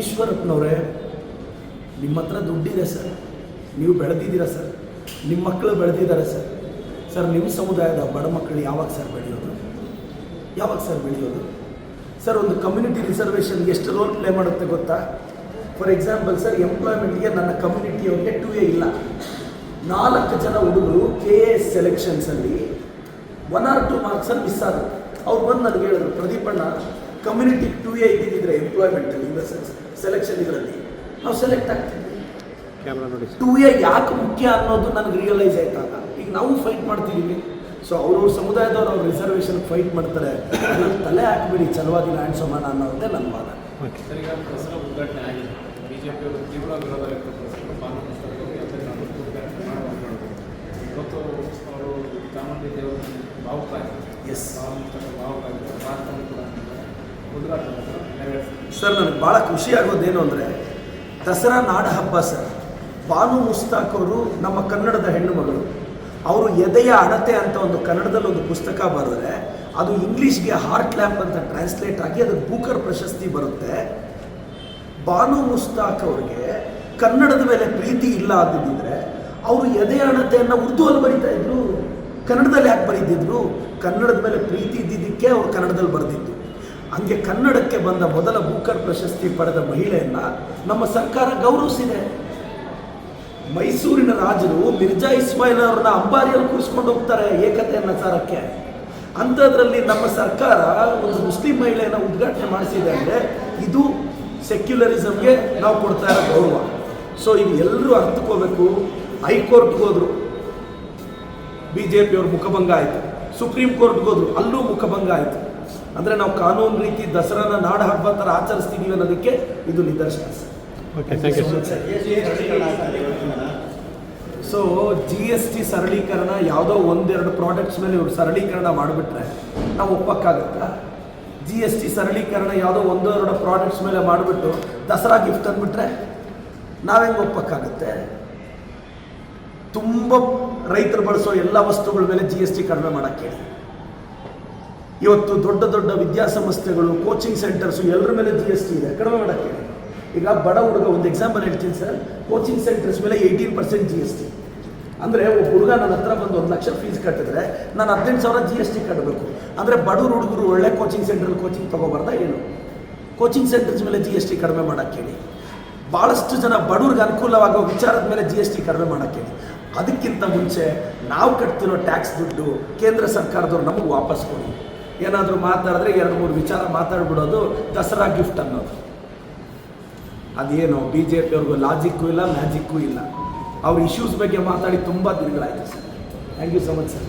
ಈಶ್ವರಪ್ಪನವರೇ, ನಿಮ್ಮ ಹತ್ರ ದುಡ್ಡಿದೆ ಸರ್. ನೀವು ಬೆಳೆದಿದ್ದೀರಾ ಸರ್? ನಿಮ್ಮ ಮಕ್ಕಳು ಬೆಳೆದಿದ್ದಾರೆ ಸರ್. ಸರ್, ನಿಮ್ಮ ಸಮುದಾಯದ ಬಡ ಮಕ್ಕಳು ಯಾವಾಗ ಸರ್ ಬೆಳೆಯೋದು? ಯಾವಾಗ ಸರ್ ಬೆಳೆಯೋದು? ಸರ್, ಒಂದು ಕಮ್ಯುನಿಟಿ ರಿಸರ್ವೇಷನ್ ಎಷ್ಟು ರೋಲ್ ಪ್ಲೇ ಮಾಡುತ್ತೆ ಗೊತ್ತಾ? ಫಾರ್ ಎಕ್ಸಾಂಪಲ್ ಸರ್ ಎಂಪ್ಲಾಯ್ಮೆಂಟ್ಗೆ ನನ್ನ ಕಮ್ಯುನಿಟಿಯವ್ರಿಗೆ ಟು ಎ ಇಲ್ಲ. ನಾಲ್ಕು ಜನ ಹುಡುಗರು ಕೆ ಎ ಎಸ್ ಸೆಲೆಕ್ಷನ್ಸಲ್ಲಿ ಒನ್ ಆರ್ ಟು ಮಾರ್ಕ್ಸಲ್ಲಿ ಮಿಸ್ ಆದರು. ಅವ್ರು ಬಂದು ನನಗೆ ಹೇಳಿದ್ರು ಪ್ರದೀಪಣ್ಣ ಕಮ್ಯುನಿಟಿ ಟು ಎ ಇದ್ದಿದ್ದರೆ ಎಂಪ್ಲಾಯ್ಮೆಂಟಲ್ಲಿ ಇನ್ ದ ಸೆನ್ಸ್ ಸೆಲೆಕ್ಷನ್ ಇದರಲ್ಲಿ. ನಾವು ಸೆಲೆಕ್ಟ್ ಆಗ್ತಿದ್ವಿ. ಟು ನೋಡಿ. ಟೂ ಎ ಯಾಕೆ ಮುಖ್ಯ ಅನ್ನೋದು ನನಗೆ ರಿಯಲೈಸ್ ಆಯ್ತಾಗ. ಈಗ ನಾವು ಫೈಟ್ ಮಾಡ್ತಿದ್ದೀವಿ ಸೊ ಅವರು ಸಮುದಾಯದವ್ರು ಅವ್ರ ರಿಸರ್ವೇಷನ್ ಫೈಟ್ ಮಾಡ್ತಾರೆ. ತಲೆ ಹಾಕ್ಬಿಡಿ ಚಲುವಾಗಿ ಲ್ಯಾಂಡ್ ಸಮಾನ ಅನ್ನೋದೇ ನನ್ನ ವಾದ. ಎಸ್ ಭಾವುಕರಾಗಿದ್ದಾರೆ ಸರ್, ನನಗೆ ಭಾಳ ಖುಷಿ ಆಗೋದೇನು ಅಂದರೆ ದಸರಾ ನಾಡ ಹಬ್ಬ ಸರ್. ಬಾನು ಮುಸ್ತಾಕ್ ಅವರು ನಮ್ಮ ಕನ್ನಡದ ಹೆಣ್ಣು ಮಗಳು. ಅವರು ಎದೆಯ ಅಣತೆ ಅಂತ ಒಂದು ಕನ್ನಡದಲ್ಲಿ ಒಂದು ಪುಸ್ತಕ ಬರೆದ್ರೆ ಅದು ಇಂಗ್ಲೀಷ್ಗೆ ಹಾರ್ಟ್ ಲ್ಯಾಂಪ್ ಅಂತ ಟ್ರಾನ್ಸ್ಲೇಟ್ ಆಗಿ ಅದಕ್ಕೆ ಬೂಕರ್ ಪ್ರಶಸ್ತಿ ಬರುತ್ತೆ. ಬಾನು ಮುಸ್ತಾಕ್ ಅವ್ರಿಗೆ ಕನ್ನಡದ ಮೇಲೆ ಪ್ರೀತಿ ಇಲ್ಲ ಅಂದಿದ್ದರೆ ಅವರು ಎದೆಯ ಅಣತೆಯನ್ನು ಉರ್ದುವಲ್ಲಿ ಬರೀತಾ ಇದ್ರು. ಕನ್ನಡದಲ್ಲಿ ಯಾಕೆ ಬರೀತಿದ್ರು ಕನ್ನಡದ ಮೇಲೆ ಪ್ರೀತಿ ಇದ್ದಿದ್ದಕ್ಕೆ ಅವ್ರು ಕನ್ನಡದಲ್ಲಿ ಬರೆದಿದ್ದು. ಹಂಗೆ ಕನ್ನಡಕ್ಕೆ ಬಂದ ಮೊದಲ ಬೂಕರ್ ಪ್ರಶಸ್ತಿ ಪಡೆದ ಮಹಿಳೆಯನ್ನ ನಮ್ಮ ಸರ್ಕಾರ ಗೌರವಿಸಿದೆ. ಮೈಸೂರಿನ ರಾಜರು ಮಿರ್ಜಾ ಇಸ್ಮಾಯಿಲ್ ಅವ್ರನ್ನ ಅಂಬಾರಿಯಲ್ಲಿ ಕೂರಿಸ್ಕೊಂಡು ಹೋಗ್ತಾರೆ ಏಕತೆಯನ್ನ ಸಾರಕ್ಕೆ ಅಂಥದ್ರಲ್ಲಿ ನಮ್ಮ ಸರ್ಕಾರ ಒಂದು ಮುಸ್ಲಿಂ ಮಹಿಳೆಯನ್ನು ಉದ್ಘಾಟನೆ ಮಾಡಿಸಿದೆ ಅಂದರೆ ಇದು ಸೆಕ್ಯುಲರಿಸಮ್ಗೆ ನಾವು ಕೊಡ್ತಾ ಇರೋ ಗೌರವ. ಸೊ ಇದು ಎಲ್ಲರೂ ಅರ್ಥಕೋಬೇಕು ಹೈಕೋರ್ಟ್ಗೆ ಹೋದ್ರು. ಬಿ ಜೆ ಪಿಯವ್ರ ಮುಖಭಂಗ ಆಯಿತು. ಸುಪ್ರೀಂ ಕೋರ್ಟ್ಗೆ ಹೋದ್ರು. ಅಲ್ಲೂ ಮುಖಭಂಗ ಆಯಿತು. ಅಂದರೆ ನಾವು ಕಾನೂನು ರೀತಿ ದಸರಾನ ನಾಡ ಹಬ್ಬ ಥರ ಆಚರಿಸ್ತೀವಿ ಅನ್ನೋದಕ್ಕೆ ಇದು ನಿದರ್ಶನ ಸೊ ಜಿ ಎಸ್ ಟಿ ಸರಳೀಕರಣ ಯಾವುದೋ ಒಂದೆರಡು ಪ್ರಾಡಕ್ಟ್ಸ್ ಮೇಲೆ ಇವರು ಸರಳೀಕರಣ ಮಾಡಿಬಿಟ್ರೆ ನಾವು ಒಪ್ಪಕ್ಕಾಗತ್ತಾ? ಜಿ ಎಸ್ ಟಿ ಸರಳೀಕರಣ ಯಾವುದೋ ಒಂದೆರಡು ಪ್ರಾಡಕ್ಟ್ಸ್ ಮೇಲೆ ಮಾಡಿಬಿಟ್ಟು ದಸರಾ ಗಿಫ್ಟ್ ಅಂದ್ಬಿಟ್ರೆ ನಾವೆಂಗೆ ಒಪ್ಪಕ್ಕಾಗುತ್ತೆ? ತುಂಬ ರೈತರು ಬಳಸೋ ಎಲ್ಲ ವಸ್ತುಗಳ ಮೇಲೆ ಜಿ ಎಸ್ ಟಿ ಕಡಿಮೆ ಮಾಡೋಕ್ಕೆ ಇವತ್ತು ದೊಡ್ಡ ದೊಡ್ಡ ವಿದ್ಯಾಸಂಸ್ಥೆಗಳು ಕೋಚಿಂಗ್ ಸೆಂಟರ್ಸು ಎಲ್ಲರ ಮೇಲೆ ಜಿ ಎಸ್ ಟಿ ಇದೆ. ಕಡಿಮೆ ಮಾಡೋಕ್ಕೆ. ಈಗ ಬಡ ಹುಡುಗ, ಒಂದು ಎಕ್ಸಾಂಪಲ್ ಹೇಳ್ತೀನಿ ಸರ್. ಕೋಚಿಂಗ್ ಸೆಂಟರ್ಸ್ ಮೇಲೆ eighteen percent G S T ಅಂದರೆ ಒಬ್ಬ ಹುಡುಗ ನನ್ನ ಹತ್ರ ಬಂದು ಒಂದು ಲಕ್ಷ ಫೀಸ್ ಕಟ್ಟಿದ್ರೆ ನಾನು ಹದಿನೆಂಟು ಸಾವಿರ ಜಿ ಎಸ್ ಟಿ ಕಟ್ಟಬೇಕು ಅಂದರೆ ಬಡವ್ರ ಹುಡುಗರು ಒಳ್ಳೆ ಕೋಚಿಂಗ್ ಸೆಂಟ್ರಲ್ಲಿ ಕೋಚಿಂಗ್ ತೊಗೋಬಾರ್ದ ಏನು? ಕೋಚಿಂಗ್ ಸೆಂಟರ್ಸ್ ಮೇಲೆ ಜಿ ಎಸ್ ಟಿ ಕಡಿಮೆ ಮಾಡೋಕ್ಕೆ ಹೇಳಿ. ಭಾಳಷ್ಟು ಜನ ಬಡವ್ರಿಗೆ ಅನುಕೂಲವಾಗೋ ವಿಚಾರದ ಮೇಲೆ ಜಿ ಎಸ್ ಟಿ ಕಡಿಮೆ ಮಾಡೋಕ್ಕೆ ಹೇಳಿ. ಅದಕ್ಕಿಂತ ಮುಂಚೆ ನಾವು ಕಟ್ತಿರೋ ಟ್ಯಾಕ್ಸ್ ದುಡ್ಡು ಕೇಂದ್ರ ಸರ್ಕಾರದವ್ರು ನಮಗೆ ವಾಪಸ್ ಕೊಡಿ. ಏನಾದರೂ ಮಾತಾಡಿದ್ರೆ ಎರಡು ಮೂರು ವಿಚಾರ ಮಾತಾಡ್ಬಿಡೋದು ದಸರಾ ಗಿಫ್ಟ್ ಅನ್ನೋದು. ಅದೇನು ಬಿ ಜೆ ಪಿಯವ್ರಿಗೂ ಲಾಜಿಕ್ಕೂ ಇಲ್ಲ ಮ್ಯಾಜಿಕ್ಕೂ ಇಲ್ಲ. ಅವ್ರ ಇಶ್ಯೂಸ್ ಬಗ್ಗೆ ಮಾತಾಡಿ ತುಂಬ ದಿನಗಳಾಯಿತು sir. Thank you so much sir